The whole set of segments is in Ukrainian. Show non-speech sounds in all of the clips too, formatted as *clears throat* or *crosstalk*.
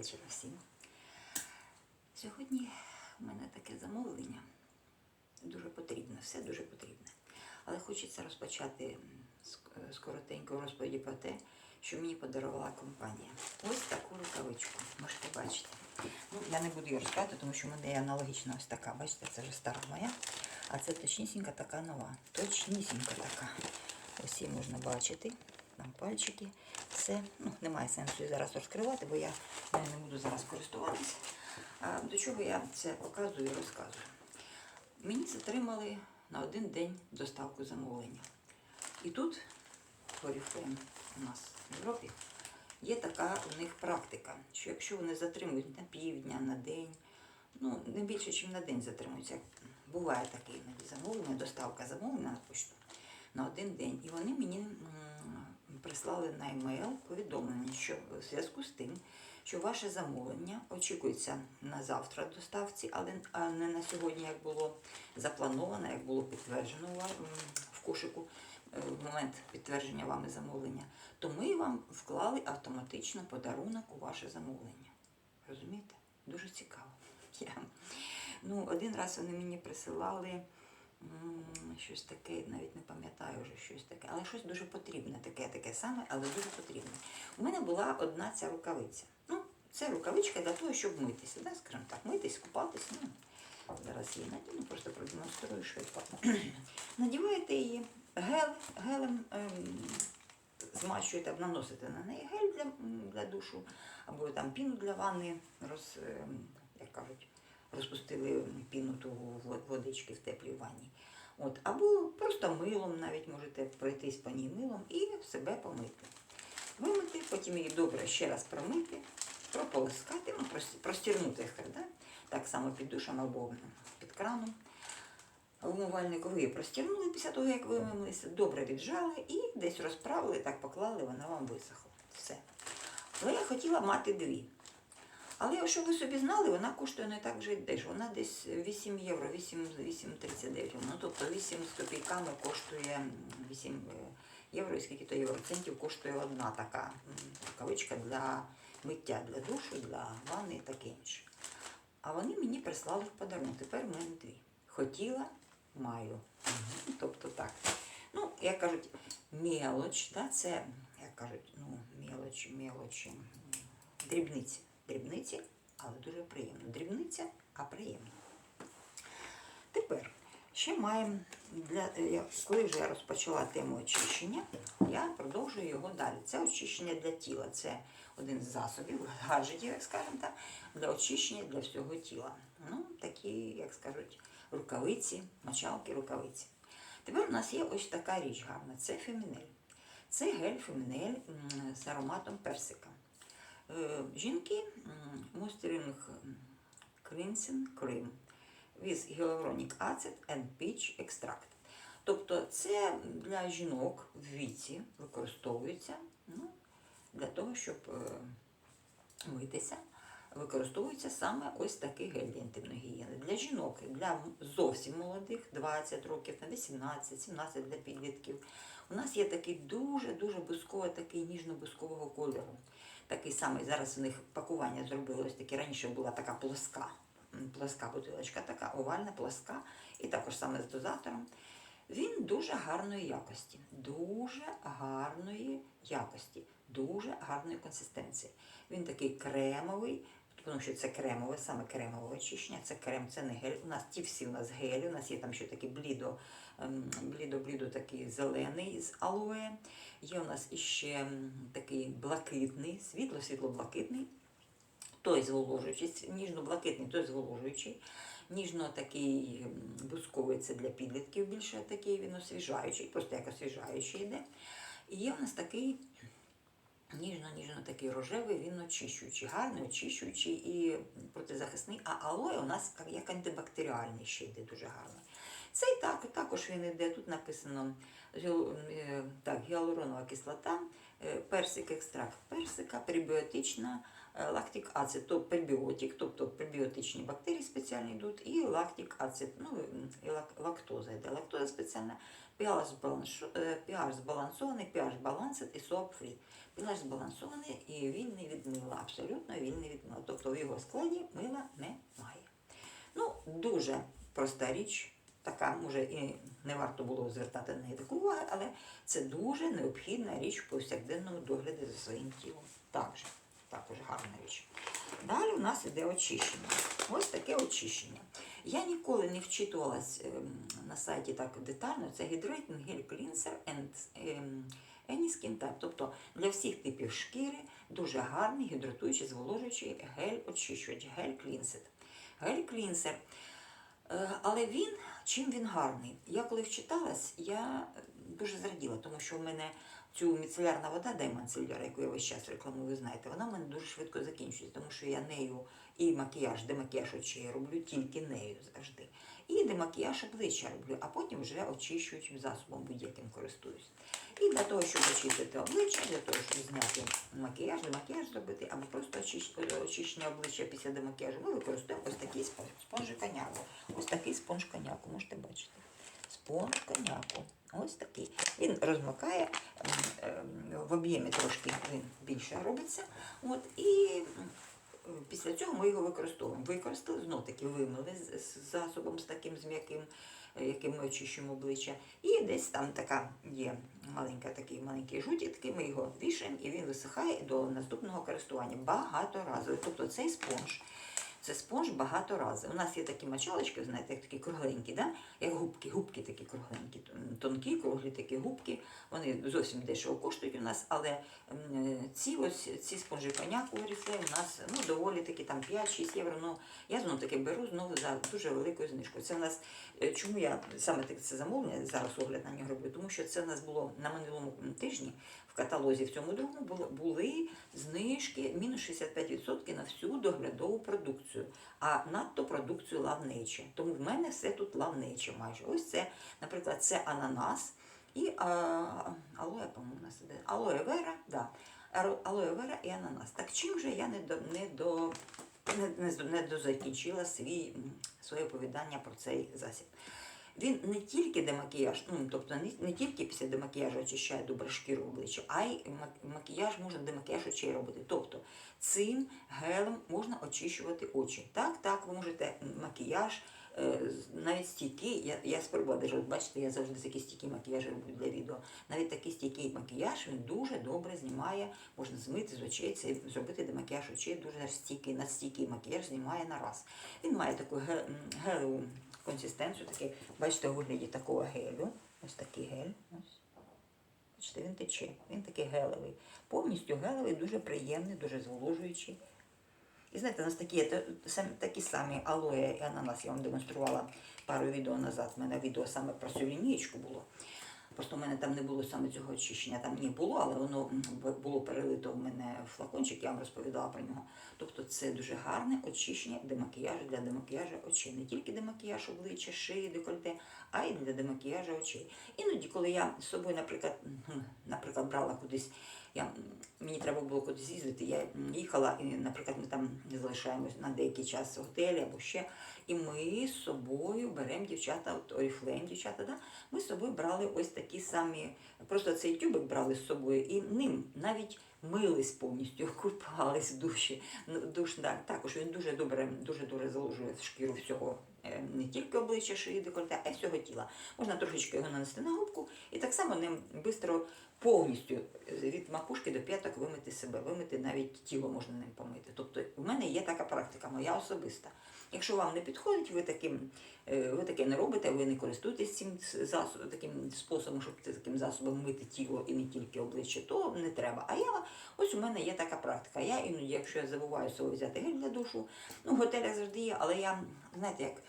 вечора всім. Сьогодні в мене таке замовлення. Дуже потрібне, все дуже потрібне. Але хочеться розпочати м, е, з коротенької розповіді про те, що мені подарувала компанія. Ось таку рукавичку, можете бачити. Ну, я не буду її розказувати, тому що в мене є аналогічна ось така. Бачите, це вже стара моя. А це точнісінька така нова. Точнісінька така. Ось її можна бачити. Там пальчики. Все. Ну, немає сенсу зараз розкривати, бо я не буду зараз користуватися. До чого я це показую і розказую? Мені затримали на один день доставку замовлення. І тут, Oriflame у нас в Європі, є така у них практика, що якщо вони затримують на півдня, на день, ну не більше, ніж на день затримуються. Буває таке іноді замовлення, доставка замовлення на почту на один день. І вони мені прислали на емейл повідомлення, що в зв'язку з тим, що ваше замовлення очікується на завтра доставці, але не на сьогодні, як було заплановано, як було підтверджено в кошику е, в момент підтвердження вами замовлення, то ми вам вклали автоматично подарунок у ваше замовлення. Розумієте? Дуже цікаво. *laughs* Я, ну, один раз вони мені присилали щось таке, навіть не пам'ятаю вже щось таке, але щось дуже потрібне, таке, таке саме, але дуже потрібне. У мене була одна ця рукавиця. Ну, це рукавичка для того, щоб митися, да, скажімо так, митись, купатись. Ну, зараз її надіну, просто продемонструю швидко. *clears throat* Надіваєте її гел, гелем. Ем, змащуєте, наносите на неї гель для, для душу, або там піну для ванни, роз, ем, як кажуть, розпустили піну ту водички в теплій ванні. От, або просто милом навіть можете пройтись по ній милом і себе помити. Вимити, потім її добре ще раз промити, прополоскати, ну, простірнути їх, да? так само під душем або під краном умивальнику ви її простірнули після того, як вимилися, добре віджали і десь розправили, так поклали, вона вам висохла. Все. Але я хотіла мати дві. Але щоб ви собі знали, вона коштує не так вже дешево. Вона десь 8 євро, 8,39. Ну, тобто 8 з копійками коштує 8 е, євро і скільки то євроцентів коштує одна така м, рукавичка для миття, для душу, для ванни і таке інше. А вони мені прислали в подарунок. Тепер в мене дві. Хотіла, маю. Тобто так. Ну, як кажуть, мелоч, да, це, як кажуть, ну, мелоч, мелочі, м, дрібниці. Дрібниці, але дуже приємно. Дрібниця, а приємно. Тепер ще маємо для коли вже я розпочала тему очищення, я продовжую його далі. Це очищення для тіла. Це один з засобів, гаджетів, як скажемо так, для очищення для всього тіла. Ну, такі, як скажуть, рукавиці, мочалки, рукавиці. Тепер у нас є ось така річ гарна. Це фемінель. Це гель фемінель з ароматом персика. Е, Жінки мостеринг cleansing cream with hyaluronic acid and peach extract. Тобто це для жінок в віці використовується ну, для того, щоб е, митися. Використовується саме ось такий гель для інтимної гігієни. Для жінок, для зовсім молодих, 20 років, на 18, 17 для підлітків. У нас є такий дуже-дуже бусковий, такий ніжно-бускового кольору. Такий самий, зараз у них пакування зробили ось таке. Раніше була така плоска, плоска бутилочка, така овальна, плоска, і також саме з дозатором. Він дуже гарної якості, дуже гарної якості, дуже гарної консистенції. Він такий кремовий, тому що це кремове, саме кремове очищення, це крем, це не гель. У нас ті всі у нас гелі, у нас є там ще такий блідо, блідо-блідо такий зелений з алоє. Є у нас іще такий блакитний, світло-світло-блакитний. Той зволожуючий, ніжно-блакитний, той зволожуючий. Ніжно такий бусковий це для підлітків більше такий, він освіжаючий, просто як освіжаючий йде. І є у нас такий ніжно-ніжно такий рожевий, він очищуючий, гарний, очищуючий і протизахисний. А алоє у нас як антибактеріальний ще йде дуже гарний. Цей так, також він йде, тут написано е, так, гіалуронова кислота, е, персик, екстракт персика, пребіотична е, лактик ацид, тобто пребіотик, тобто пребіотичні бактерії спеціальні йдуть, і лактик ацид, ну і лактоза йде. Лактоза спеціальна, е, pH збалансований, pH балансит і соап фрі. pH збалансований і вільний від мила, абсолютно вільний від мила. Тобто в його складі мила немає. Ну, дуже проста річ, така, може, і не варто було звертати на неї таку увагу, але це дуже необхідна річ в повсякденному догляді за своїм тілом. Також, також гарна річ. Далі у нас іде очищення. Ось таке очищення. Я ніколи не вчитувалась ем, на сайті так детально. Це Hydrating Gel Cleanser and Any Type. Тобто для всіх типів шкіри дуже гарний гідратуючий, зволожуючий гель-очищувач, гель-клінсер. Гель-клінсер. Е, Але він, чим він гарний? Я коли вчиталась, я дуже зраділа, тому що в мене цю міцелярна вода Diamond яку я весь час рекламую, ви знаєте, вона в мене дуже швидко закінчується, тому що я нею і макіяж, демакіяж очей я роблю тільки нею завжди. І демакіяж обличчя роблю, а потім вже очищуючим засобом будь-яким користуюсь. І для того, щоб очистити обличчя, для того, щоб зняти макіяж, демакіяж зробити, або просто очищення обличчя після демакіяжу, ми використовуємо ось такий спонж коняку. Ось такий спонж коняку, можете бачити. Спонж коняку. Ось такий. Він розмикає, ем, в об'ємі трошки він більше робиться. От, і після цього ми його використовуємо. Використали, знов таки вимили з, засобом з таким з м'яким, е, яким ми очищуємо обличчя. І десь там така є маленька, такий маленький жутітки, ми його вішаємо і він висихає до наступного користування багаторазово. Тобто цей спонж. Це спонж багаторазовий. У нас є такі мочалочки, знаєте, як такі кругленькі, да? як губки, губки такі кругленькі, тонкі, круглі такі губки. Вони зовсім дешево коштують у нас, але ці ось ці спонжі коняку Oriflame у нас ну, доволі такі там 5-6 євро. Ну, я знову таки беру знову за дуже великою знижкою. Це у нас, е, чому я саме це замовлення, зараз огляд на нього роблю, тому що це у нас було на минулому тижні в каталозі в цьому другому були знижки мінус 65% на всю доглядову продукцію, а надто продукцію Love Тому в мене все тут Nature майже. Ось це, наприклад, це ананас і а, алоє, по-моєму, нас іде. Алоє вера, да. Алоє вера і ананас. Так чим же я не до не до не, не, не дозакінчила свій, своє оповідання про цей засіб. Він не тільки демакіяж, ну тобто не, не тільки після демакіяжу очищає добре шкіру обличчя, а й макіяж можна демакіяж очей робити. Тобто цим гелем можна очищувати очі. Так, так, ви можете макіяж, е, навіть стійкий, я, я спробувала, от бачите, я завжди такі стійкі макіяжі роблю для відео. Навіть такий стійкий макіяж він дуже добре знімає, можна змити з очей, це зробити демакіяж очей, дуже стійкий, надстійкий макіяж знімає на раз. Він має таку гелеву консистенцію, такий, бачите, у вигляді такого гелю. Ось такий гель. Ось. Бачите, він тече, він такий гелевий. Повністю гелевий, дуже приємний, дуже зволожуючий. І знаєте, у нас такі, такі самі алоє і ананас, я вам демонструвала пару відео назад. У мене відео саме про цю лінієчку було. Просто в мене там не було саме цього очищення, там не було, але воно було перелито в мене в флакончик, я вам розповідала про нього. Тобто це дуже гарне очищення демакіяжу для демакіяжу очей. Не тільки демакіяж обличчя, шиї, декольте, а й для демакіяжу очей. Іноді, коли я з собою, наприклад, наприклад, брала кудись, я, мені треба було кудись їздити, я їхала, і, наприклад, ми там залишаємось на деякий час в готелі або ще. І ми з собою беремо дівчата, от Oriflame дівчата, да? ми з собою брали ось такі самі, просто цей тюбик брали з собою і ним навіть мились повністю, *laughs* купались в душі. Ну, Душ, да, також він дуже добре, дуже добре заложує шкіру всього, е, не тільки обличчя, шиї, декольте, а й всього тіла. Можна трошечки його нанести на губку і так само ним швидко повністю від макушки до п'яток вимити себе, вимити навіть тіло можна ним помити. Тобто в мене є така практика, моя особиста. Якщо вам не підходить, ви таким, е, ви таке не робите, ви не користуєтесь цим засобом, таким способом, щоб таким засобом мити тіло і не тільки обличчя, то не треба. А я ось у мене є така практика. Я іноді, якщо я забуваю з собою взяти гель для душу, ну в готелях завжди є, але я, знаєте, як,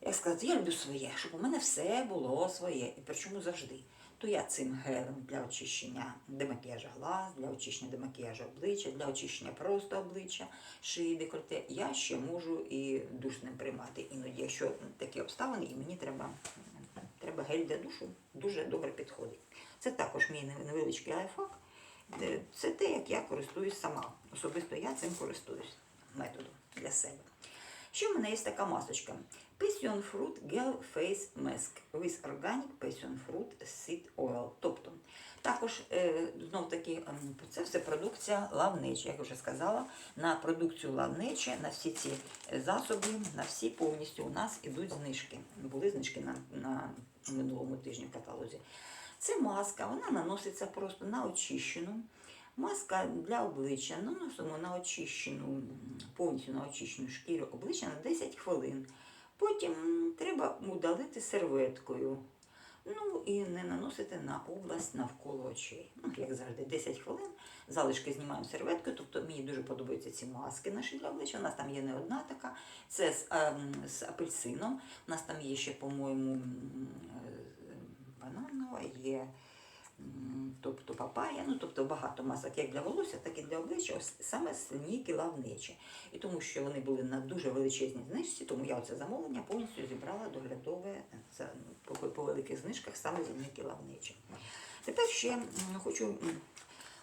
як сказати, я люблю своє, щоб у мене все було своє, і причому завжди. То я цим гелем для очищення демакіяжа глаз, для очищення демакіяжу обличчя, для очищення просто обличчя, шиї, декольте, я ще можу і душ ним приймати. Іноді, якщо такі обставини, і мені треба, треба гель для душу, дуже добре підходить. Це також мій невеличкий лайфхак. Е, Це те, як я користуюсь сама. Особисто я цим користуюсь методом для себе. Ще в мене є така масочка. Passion Fruit Gel Face Mask with Organic Passion Fruit Seed Oil. Тобто, також е, знов таки це все продукція лавнечі, як вже сказала. На продукцію лавнечі, на всі ці засоби, на всі повністю у нас ідуть знижки. Були знижки на, на минулому тижні в каталозі. Це маска, вона наноситься просто на очищену. Маска для обличчя наносимо на очищену, повністю на очищену шкіру обличчя на 10 хвилин. Потім треба удалити серветкою. Ну і не наносити на область навколо очей. Ну, як завжди, 10 хвилин. Залишки знімаємо серветкою. Тобто мені дуже подобаються ці маски наші для обличчя. У нас там є не одна така. Це з, ем, з апельсином. У нас там є ще, по-моєму, е, бананова, є тобто папая, ну тобто багато масок як для волосся, так і для обличчя, ось саме з лінійки лавничі. І тому що вони були на дуже величезній знижці, тому я оце замовлення повністю зібрала доглядове за, по, великих знижках саме з лінійки лавнечі. Тепер ще хочу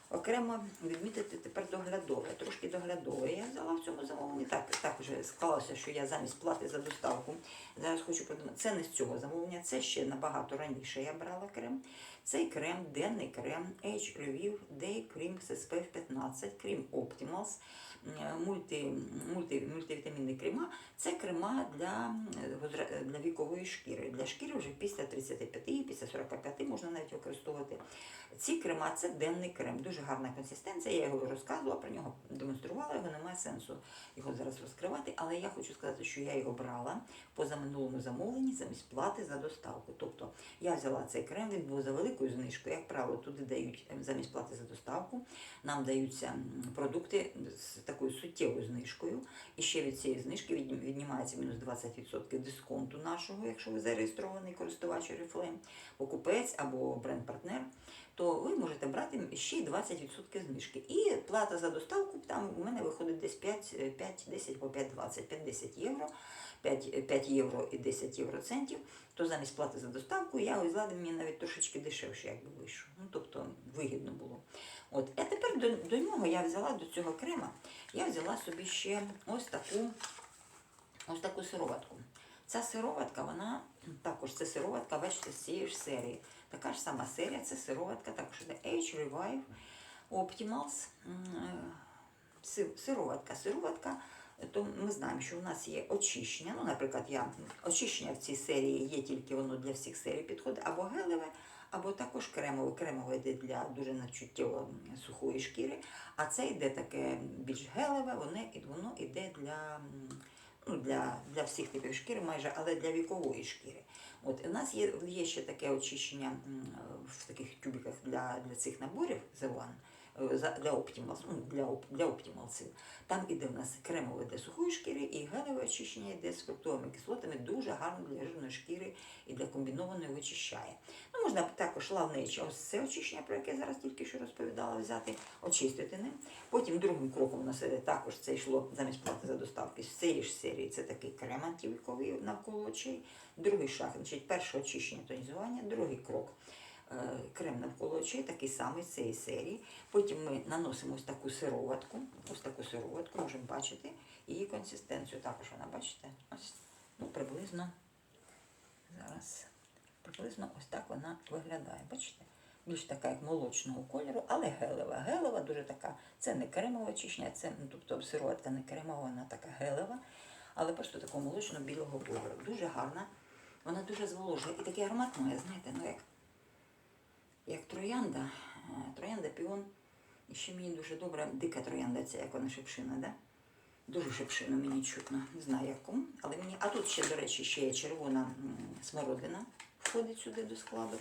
окремо відмітити тепер доглядове, трошки доглядове. Я взяла в цьому замовленні. Так, так вже склалося, що я замість плати за доставку. Зараз хочу подумати, це не з цього замовлення, це ще набагато раніше я брала крем. Цей крем, денний крем H Review Day Cream SPF 15, крем Optimals, мульти, мульти, мультивітамінний крема. Це крема для, для вікової шкіри. Для шкіри вже після 35, після 45 можна навіть використовувати. Ці крема це денний крем, дуже гарна консистенція. Я його розказувала про нього, демонструвала його, немає сенсу його зараз розкривати. Але я хочу сказати, що я його брала по заминулому замовленні замість плати за доставку. Тобто я взяла цей крем, він був за великою знижкою. Як правило, туди дають е, замість плати за доставку. Нам даються продукти з такою суттєвою знижкою. І ще від цієї знижки віднімається мінус 20% дисконту нашого, якщо ви зареєстрований користувач Oriflame, покупець або бренд-партнер. То ви можете брати ще й 20% знижки. І плата за доставку там у мене виходить десь 5, е, 5 10 або 5,20, 5-10 євро. 5, 5 євро і 10 євроцентів, то замість плати за доставку я ось зладив мені навіть трошечки дешевше, якби вийшов. Ну, тобто вигідно було. От. А тепер до, до нього я взяла до цього крема, я взяла собі ще ось таку, ось таку сироватку. Ця сироватка, вона також це сироватка, бачите, з цієї ж серії. Така ж сама серія, це сироватка, також іде H Revive Optimals. Е, си- Сироватка. Сироватка то ми знаємо, що у нас є очищення. Ну, наприклад, я очищення в цій серії є тільки воно для всіх серій підходить, або гелеве, або також кремове. Кремове йде для дуже начуттєво сухої шкіри, а це йде таке більш гелеве, воно, йде для, ну, для, для всіх типів шкіри, майже, але для вікової шкіри. От у нас є, є ще таке очищення в таких тюбіках для, для цих наборів The One. Е, Для Optimals, ну, для, для Optimalsів. Там іде в нас кремове для сухої шкіри і гелеве очищення йде з фруктовими кислотами, дуже гарно для жирної шкіри і для комбінованої вичищає. Ну, можна також лавнече, ось це очищення, про яке я зараз тільки що розповідала, взяти, очистити ним. Потім другим кроком у нас іде також це йшло замість плати за доставки з цієї ж серії. Це такий крем антивіковий навколо очей. Другий шаг, значить, перше очищення тонізування, другий крок. Е, Крем навколо очей, такий самий з цієї серії. Потім ми наносимо ось таку сироватку, ось таку сироватку, можемо бачити її консистенцію. Також вона, бачите, ось ну, приблизно зараз приблизно ось так вона виглядає. Бачите? Більш така, як молочного кольору, але гелева. Гелева дуже така. Це не кремове очищення, це ну, тобто сироватка не кремова, вона така гелева, але просто такого молочно-білого кольору. Дуже гарна. Вона дуже зволожує. І такий аромат має, знаєте, ну як, як троянда. Е, Троянда піон. І ще мені дуже добре дика троянда, ця як вона шипшина, да? Дуже шипшину мені чутно. Не знаю як кому. Але мені. А тут ще, до речі, ще є червона смородина входить сюди до складу.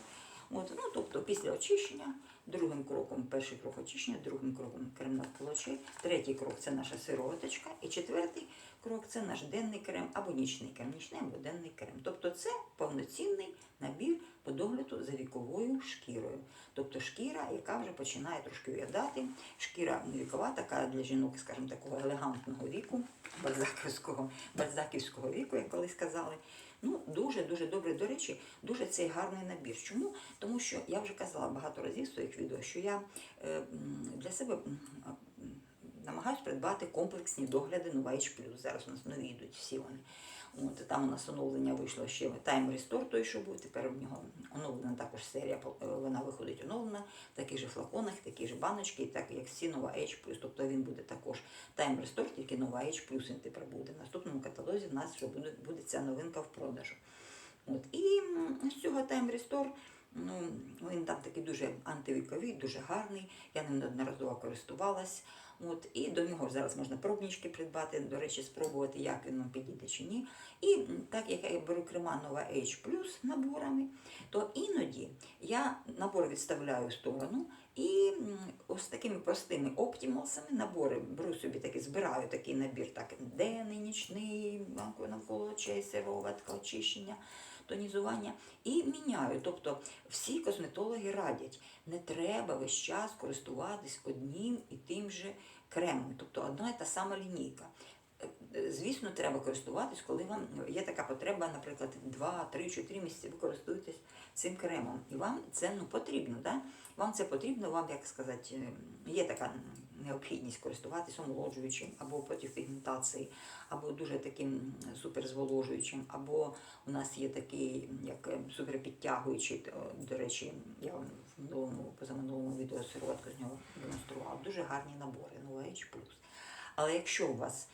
От, ну, тобто після очищення, другим кроком, перший крок очищення, другим кроком крем навколо очей, третій крок це наша сироваточка, і четвертий крок це наш денний крем або нічний крем, нічний або денний крем. Тобто це повноцінний набір по догляду за віковою шкірою. Тобто шкіра, яка вже починає трошки в'ядати, шкіра вікова, така для жінок, скажімо, такого елегантного віку, бальзаківського, бальзаківського віку, як колись казали. Ну, дуже-дуже добре. До речі, дуже цей гарний набір. Чому? Тому що я вже казала багато разів в своїх відео, що я е, для себе намагаюсь придбати комплексні догляди Nova H+. Зараз у нас нові йдуть всі вони. Там у нас оновлення вийшло ще Time Restore, той, що був, тепер в нього оновлена також серія, е, вона виходить оновлена, в таких же флаконах, такі ж баночки, так як всі нова H+. Тобто він буде також Time Restore, тільки нова H+, він тепер буде. В наступному каталозі в нас вже буде, буде ця новинка в продажу. От. І з цього Time Restore, ну, він там такий дуже антивіковий, дуже гарний. Я ним неодноразово користувалась. От, і до нього зараз можна пробнички придбати, до речі, спробувати, як він вам підійде чи ні. І так як я беру крема Nova H наборами, то іноді я набор відставляю в сторону і ось такими простими оптималсами набори беру собі такий, збираю такий набір, так, денний, нічний, навколо очей, очищення тонізування і міняю. Тобто всі косметологи радять, не треба весь час користуватись одним і тим же кремом, тобто одна і та сама лінійка. Е, Звісно, треба користуватись, коли вам є така потреба, наприклад, 2, 3, 4 місяці ви користуєтесь цим кремом. І вам це ну, потрібно. Да? Вам це потрібно, вам, як сказати, е, є така необхідність користуватися омолоджуючим або протипігментації, або дуже таким суперзволожуючим, або у нас є такий, як е, суперпідтягуючий, до речі, я вам в минулому, позаминулому відео сироватку з нього демонструвала. Дуже гарні набори, Nova H+. Але якщо у вас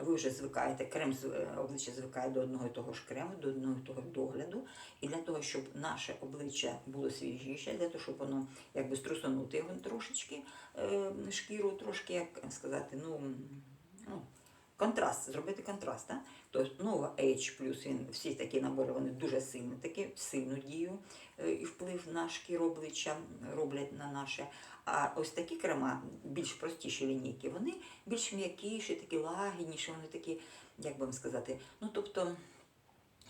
ви вже звикаєте, крем е, обличчя звикає до одного і того ж крему, до одного і того догляду, і для того, щоб наше обличчя було свіжіше, для того, щоб воно якби струсонути його трошечки, е, шкіру трошки, як сказати, ну, ну контраст, зробити контраст. Да? Тобто ну, H+, він, всі такі набори, вони дуже сильні, такі сильну дію е, і вплив на шкіру обличчя роблять на наше. А ось такі крема, більш простіші лінійки, вони більш м'якіші, такі лагідніші, вони такі, як би вам сказати, ну тобто.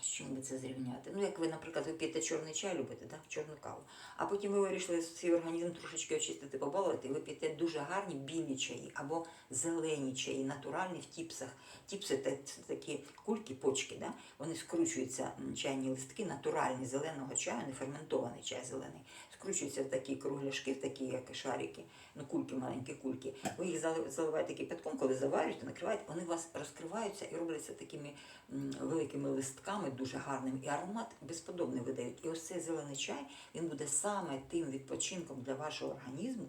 З чим би це зрівняти? Ну, як ви, наприклад, ви п'єте чорний чай, любите, да? чорну каву. А потім ви вирішили свій організм трошечки очистити, побалувати, і ви п'єте дуже гарні білі чаї або зелені чаї, натуральні в тіпсах. Тіпси це такі кульки, почки, да? вони скручуються, чайні листки, натуральні зеленого чаю, не ферментований чай зелений, скручуються в такі кругляшки, в такі як шарики, ну кульки, маленькі кульки. Ви їх заливаєте кипятком, коли заварюєте, накриваєте, вони у вас розкриваються і робляться такими великими листками, дуже гарними, і аромат безподобний видають. І ось цей зелений чай він буде саме тим відпочинком для вашого організму,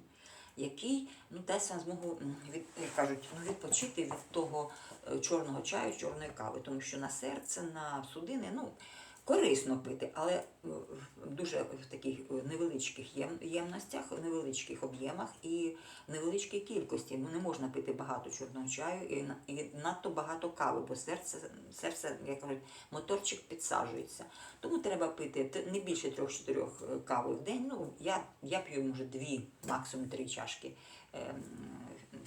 який ну, дасть вам змогу від, як кажуть, ну, відпочити від того е, чорного чаю, чорної кави, тому що на серце, на судини, ну. Корисно пити, але е, в дуже в таких е, невеличких єм- ємностях, в невеличких об'ємах і невеличкій кількості. Ну не можна пити багато чорного чаю і, надто багато кави, бо серце, серце, як кажуть, моторчик підсаджується. Тому треба пити не більше 3-4 кави в день. Ну я, я п'ю може дві, максимум три чашки.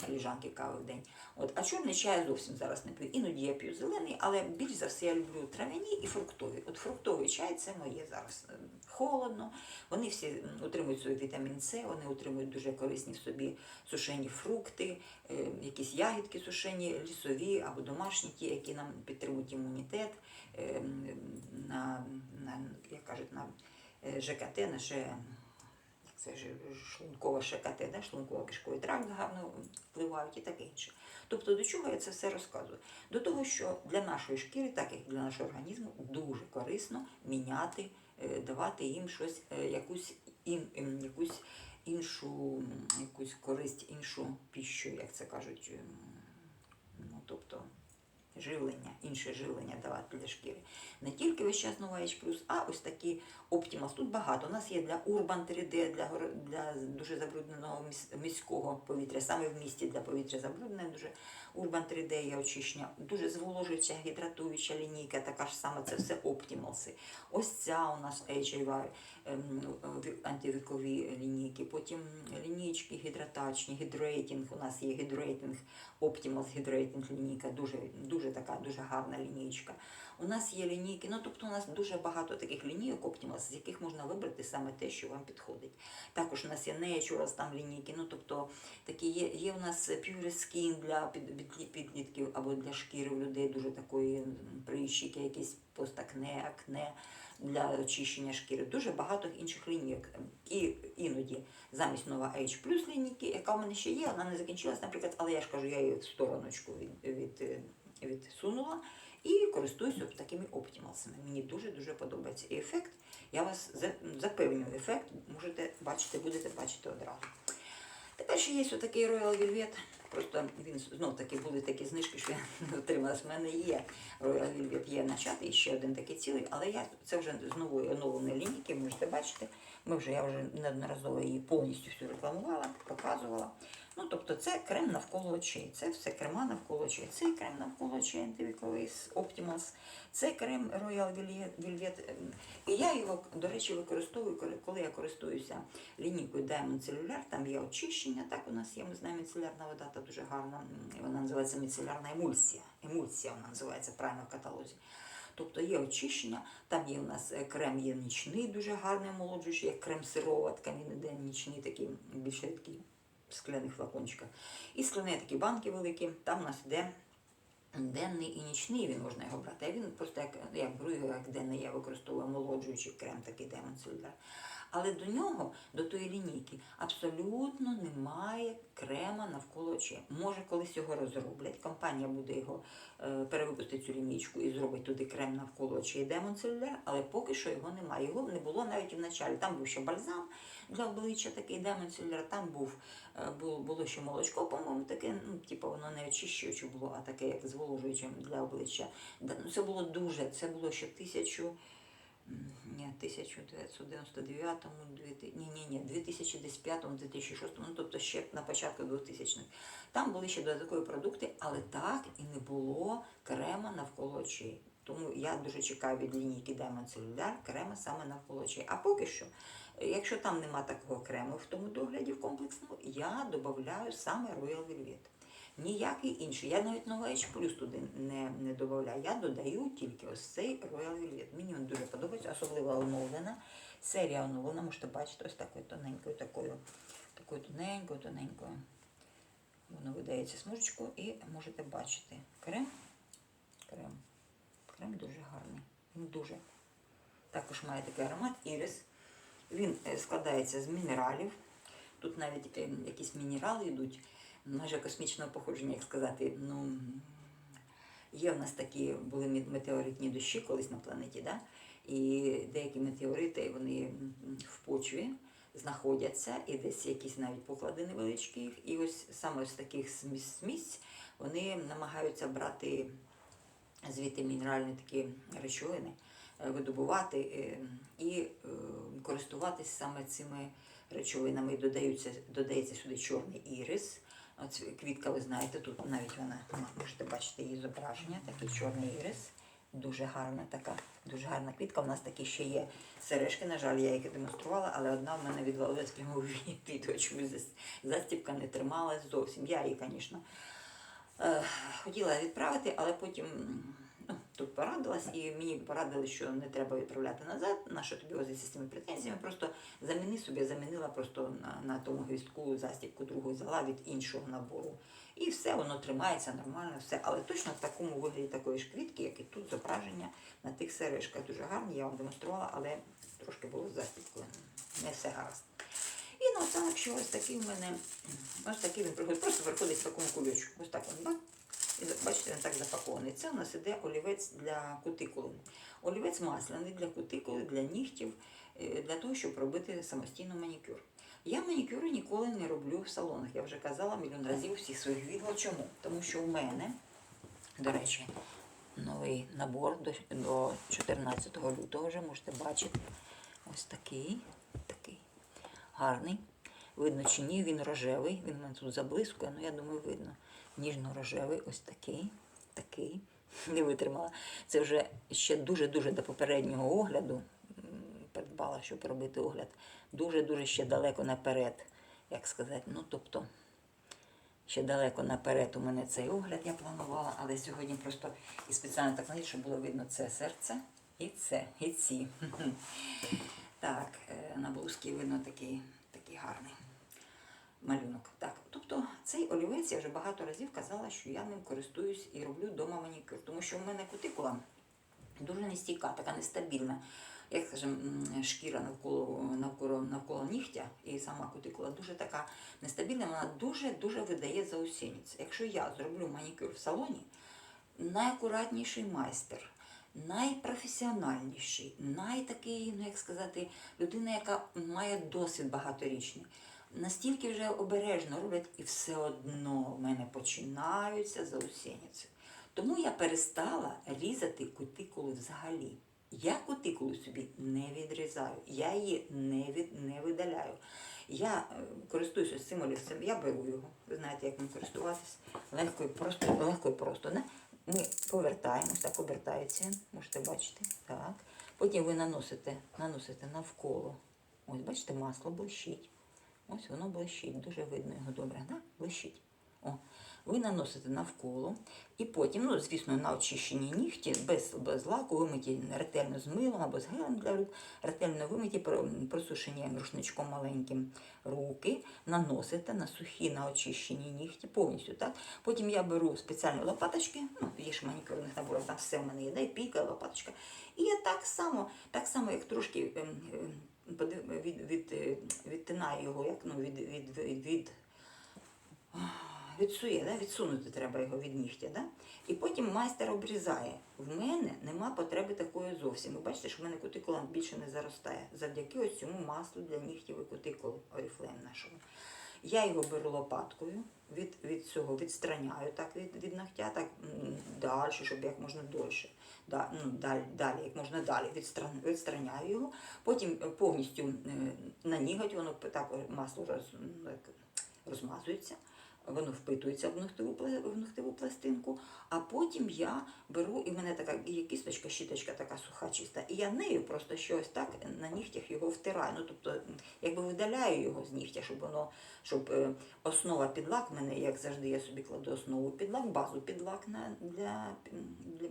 Філіжанки кави в день. От, а чорний чай зовсім зараз не п'ю. Іноді я п'ю зелений, але більш за все я люблю трав'яні і фруктові. От фруктовий чай це моє зараз ем, холодно. Вони всі отримують свій вітамін С, вони отримують дуже корисні в собі сушені фрукти, е, якісь ягідки сушені, лісові або домашні, ті, які нам підтримують імунітет, е, на, на як кажуть, на е, ЖКТ, наше це ж шлункова ШКТ, да? шлунково-кишковий тракт гарно впливають і таке інше. Тобто до чого я це все розказую? До того, що для нашої шкіри, так як для нашого організму, дуже корисно міняти, е, давати їм щось, е, якусь, ін, ем, якусь іншу, якусь користь, іншу піщу, як це кажуть. ем, Ну, тобто живлення, інше живлення давати для шкіри. Не тільки весь час Nova H+, а ось такі Optimus. Тут багато. У нас є для Urban 3D, для, для дуже забрудненого міського повітря, саме в місті для повітря забруднене, дуже Urban 3D є очищення, дуже зволожуюча, гідратуюча лінійка, така ж сама, це все Optimalси. Ось ця у нас HIY, антивікові лінійки, потім лінійки гідратачні, гідрейтинг, у нас є гідрейтинг, Optimus гідрейтинг лінійка, дуже, дуже така, дуже гарна лінійка. У нас є лінійки, ну тобто у нас дуже багато таких лінійок Optimus, з яких можна вибрати саме те, що вам підходить. Також у нас є Naturals там лінійки, ну тобто такі є. Є у нас Pure Skin для підлітків або для шкіри у людей дуже такої прищики, якісь постакне, акне для очищення шкіри. Дуже багато інших лінійок. І іноді замість нова H плюс лінійки, яка в мене ще є, вона не закінчилась, наприклад, але я ж кажу, я її в стороночку від, від, е, відсунула і користуюся такими оптималсами. Мені дуже-дуже подобається. І ефект, я вас запевнюю, ефект можете бачити, будете бачити одразу. Тепер ще є отакий Royal Velvet. Просто він знов таки були такі знижки, що я не отрималась. У мене є Royal Velvet, є начатий, ще один такий цілий, але я це вже з нової оновленої лінійки, можете бачити. Ми вже, я вже неодноразово її повністю всю рекламувала, показувала. Ну, тобто це крем навколо очей. Це все крема навколо очей. Цей крем навколо очей антивіковий з Optimals. Це крем Royal Velvet- ем, І я його, до речі, використовую, коли- я користуюся лінійкою Diamond Cellular, там є очищення. Так, у нас є, ми знаємо, міцелярна вода, та дуже гарна. Вона називається міцелярна емульсія. Емульсія вона називається правильно в каталозі. Тобто є очищення, там є у нас е, крем є нічний, дуже гарний омолоджуючий, як крем сироватка, він іде нічний, такий більш рідкий в скляних флакончиках. І скляні такі банки великі, там у нас йде денний і нічний, він можна його брати. А він просто як, я беру його як денний, я використовую омолоджуючий крем, такий Cellular. Але до нього, до тої лінійки, абсолютно немає крема навколо очей. Може, колись його розроблять, компанія буде його е, перевипустити цю лінійку і зробить туди крем навколо очей Demon Cellular, але поки що його немає. Його не було навіть і началі. Там був ще бальзам для обличчя, такий Demon Cellular, там був, е, було, було ще молочко, по-моєму, таке, ну, типу, воно не очищуюче було, а таке, як зволожуюче для обличчя. Ну, Це було дуже, це було ще тисячу. М, Ні, 1999-му, дві- ні, ні, ні, 2005-му, 2006-му, ну тобто ще на початку 2000-х. Там були ще додаткові продукти, але так і не було крема навколо очей. Тому я дуже чекаю від лінійки Diamond Cellular крема саме навколо очей. А поки що, якщо там нема такого крему в тому догляді в комплексному, я додаю саме Royal Velvet. Ніякий інший. Я навіть H Plus туди не, не додаю. Я додаю тільки ось цей Royal Velvet. Мені він дуже подобається, особливо оновлена. Серія оновлена, можете бачити, ось такою тоненькою, такою, такою тоненькою, тоненькою. Воно видається смужечку і можете бачити крем. Крем. Крем дуже гарний. Він дуже. Також має такий аромат ірис. Він е, складається з мінералів. Тут навіть е, якісь мінерали йдуть, майже космічного походження, як сказати. Ну, є в нас такі були метеоритні дощі колись на планеті, да? і деякі метеорити вони в почві знаходяться, і десь якісь навіть поклади невеличкі. І ось саме з таких смісь вони намагаються брати звідти мінеральні такі речовини, е, видобувати е, і е, користуватись саме цими речовинами. Додаються, додається сюди чорний ірис. От квітка, ви знаєте, тут навіть вона можете бачити її зображення, такий чорний ірис. Дуже гарна така, дуже гарна квітка. У нас такі ще є сережки. На жаль, я їх демонструвала, але одна в мене відвалилась прямо в відео. Чомусь застіпка не трималась зовсім. Я її, звісно, е, хотіла відправити, але потім тут порадилась, і мені порадили, що не треба відправляти назад, на що тобі возиться з цими претензіями. Просто заміни собі, замінила просто на, на тому гвіздку застібку другу взяла від іншого набору. І все, воно тримається нормально, все. Але точно в такому вигляді такої ж квітки, як і тут зображення на тих сережках. Дуже гарні, я вам демонструвала, але трошки було з застібкою. Не все гаразд. І наостанок, що ось такий в мене, ось такий він приходить, просто приходить в такому кульочку. Ось так він бак. І бачите, він так запакований. Це у нас іде олівець для кутикули. Олівець масляний для кутикули, для нігтів, е, для того, щоб робити самостійно манікюр. Я манікюри ніколи не роблю в салонах. Я вже казала мільйон разів всіх своїх відео. Чому? Тому що у мене, до речі, новий набор до, до 14 лютого вже можете бачити. Ось такий, такий гарний. Видно чи ні, він рожевий, він в мене тут заблискує, ну я думаю, видно. Ніжно-рожевий, ось такий, такий. *laughs* Не витримала. Це вже ще дуже-дуже до попереднього огляду м, придбала, щоб робити огляд. Дуже-дуже ще далеко наперед, як сказати. Ну, тобто, ще далеко наперед у мене цей огляд я планувала, але сьогодні просто і спеціально так навіть, щоб було видно це серце і це, і ці. *laughs* Так, е, на блузці видно такий, такий гарний малюнок. Так, тобто Цей олівець я вже багато разів казала, що я ним користуюсь і роблю вдома манікюр, тому що в мене кутикула дуже нестійка, така нестабільна. Як скажімо, шкіра навколо, навколо, навколо нігтя і сама кутикула дуже така нестабільна, вона дуже-дуже видає заусінець. Якщо я зроблю манікюр в салоні, найакуратніший майстер, найпрофесіональніший, найтакий, ну як сказати, людина, яка має досвід багаторічний, настільки вже обережно роблять, і все одно в мене починаються заусениці. Тому я перестала різати кутикулу взагалі. Я кутикулу собі не відрізаю, я її не, від, не видаляю. Я е, користуюся цим я беру його. Ви знаєте, як ним користуватись. Легко і просто, легко і просто. Не? Ми повертаємось, так обертається, можете бачити. Так. Потім ви наносите, наносите навколо. Ось, бачите, масло блищить. Ось воно блищить, дуже видно його добре, да? блищить. О, ви наносите навколо, і потім, ну, звісно, на очищені нігті, без, без лаку, вимиті ретельно з милом або з гелем для рук, ретельно вимиті, просушені рушничком маленьким руки, наносите на сухі, на очищені нігті повністю. Так? Потім я беру спеціальні лопаточки, ну, є ж манікюрних наборів, там все в мене є, да, і піка, і лопаточка. І я так само, так само, як трошки ем, ем, від, від, е, відтинаю його, як ну, від, від, від, від відсує, да? відсунути треба його від нігтя. Да? І потім майстер обрізає. В мене нема потреби такої зовсім. Ви бачите, що в мене кутикула більше не заростає. Завдяки ось цьому маслу для нігтів і кутикул оріфлейм нашого. Я його беру лопаткою, від, від цього відстраняю так від, від ногтя, так далі, щоб як можна дольше. Да, ну, далі, далі, як можна далі, відстран, відстраняю його. Потім е, повністю е, на ніготь воно так масло роз, розмазується воно впитується в ногтеву, в ногтеву пластинку, а потім я беру, і в мене така є кісточка, щіточка така суха, чиста, і я нею просто щось так на нігтях його втираю. Ну, тобто, якби видаляю його з нігтя, щоб воно, щоб е, основа під лак, мене, як завжди, я собі кладу основу під лак, базу під лак на, для, для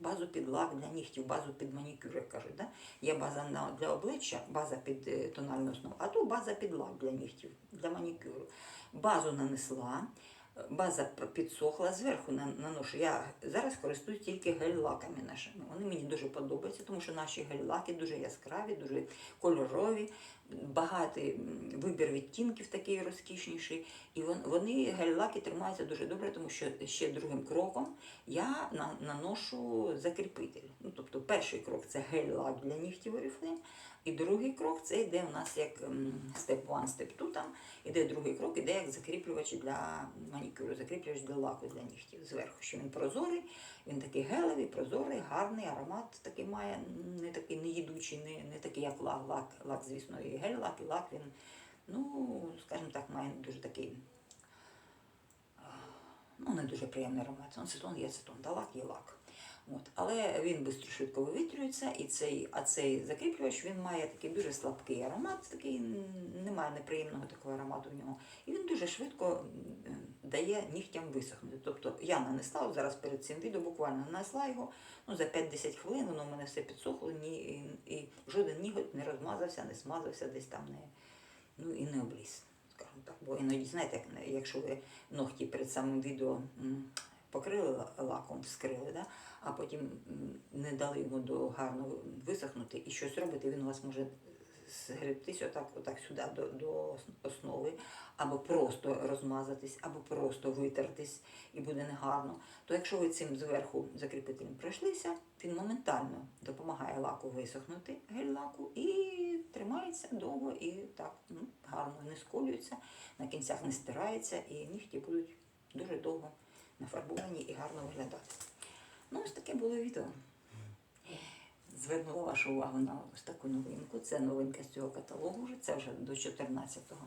базу під лак для нігтів, базу під манікюр, як кажуть. Да? Є база для обличчя, база під е, тональну основу, а тут база під лак для нігтів, для манікюру. Базу нанесла, база підсохла, зверху наношу. Я зараз користуюсь тільки гель-лаками нашими. Вони мені дуже подобаються, тому що наші гель-лаки дуже яскраві, дуже кольорові, багатий вибір відтінків такий розкішніший. І вони гель-лаки тримаються дуже добре, тому що ще другим кроком я наношу закріпитель. Ну, тобто перший крок це гель-лак для нігтів Oriflame, і другий крок це йде у нас як step one, step two, там іде другий крок, іде як закріплювач для манікюру, закріплювач для лаку для нігтів зверху. Що він прозорий, він такий гелевий, прозорий, гарний, аромат такий має, не такий неїдучий, не, не такий, як лак. Лак, лак, звісно, і і лак він, ну, скажімо так, має дуже такий ну, не дуже приємний аромат. Ацетон є ацетон, та лак є лак. Але він швидко швидко вивітрюється, і цей, а цей закріплювач він має такий дуже слабкий аромат, такий немає неприємного такого аромату в нього. І він дуже швидко дає нігтям висохнути. Тобто я нанесла зараз перед цим відео, буквально нанесла його ну, за 5-10 хвилин, воно в мене все підсохло, ні, і, і жоден ніготь не розмазався, не смазався, десь там не, ну, і не обліз. Скажімо так. Бо іноді, знаєте, якщо ви ногті перед самим відео покрили лаком, вскрили, да? а потім не дали йому до гарно висохнути і щось робити, він у вас може згребтись отак, отак сюди до, до основи, або просто розмазатись, або просто витертись і буде негарно. То якщо ви цим зверху закріпителем пройшлися, він моментально допомагає лаку висохнути, гель-лаку, і тримається довго і так ну, гарно не сколюється, на кінцях не стирається, і нігті будуть дуже довго нафарбовані і гарно виглядати. Ну, ось таке було відео. Звернула вашу увагу на ось таку новинку. Це новинка з цього каталогу це вже до 14-го.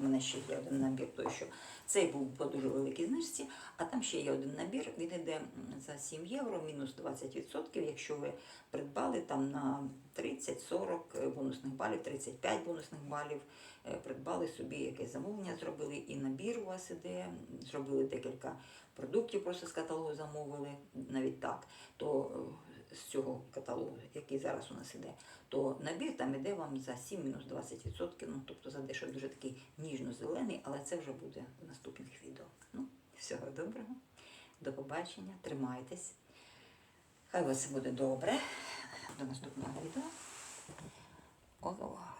У мене ще є один набір, той що цей був по дуже великій знижці, а там ще є один набір, він йде за 7 євро, мінус 20%, якщо ви придбали там на 30-40 бонусних балів, 35 бонусних балів, е, придбали собі якесь замовлення, зробили і набір у вас іде, зробили декілька продуктів, просто з каталогу замовили, навіть так, то з цього каталогу, який зараз у нас іде, то набір там іде вам за 7-20%, ну тобто за дещо дуже такий ніжно-зелений, але це вже буде в наступних відео. Ну, всього доброго, до побачення, тримайтесь. Хай у вас буде добре. До наступного відео. Ова.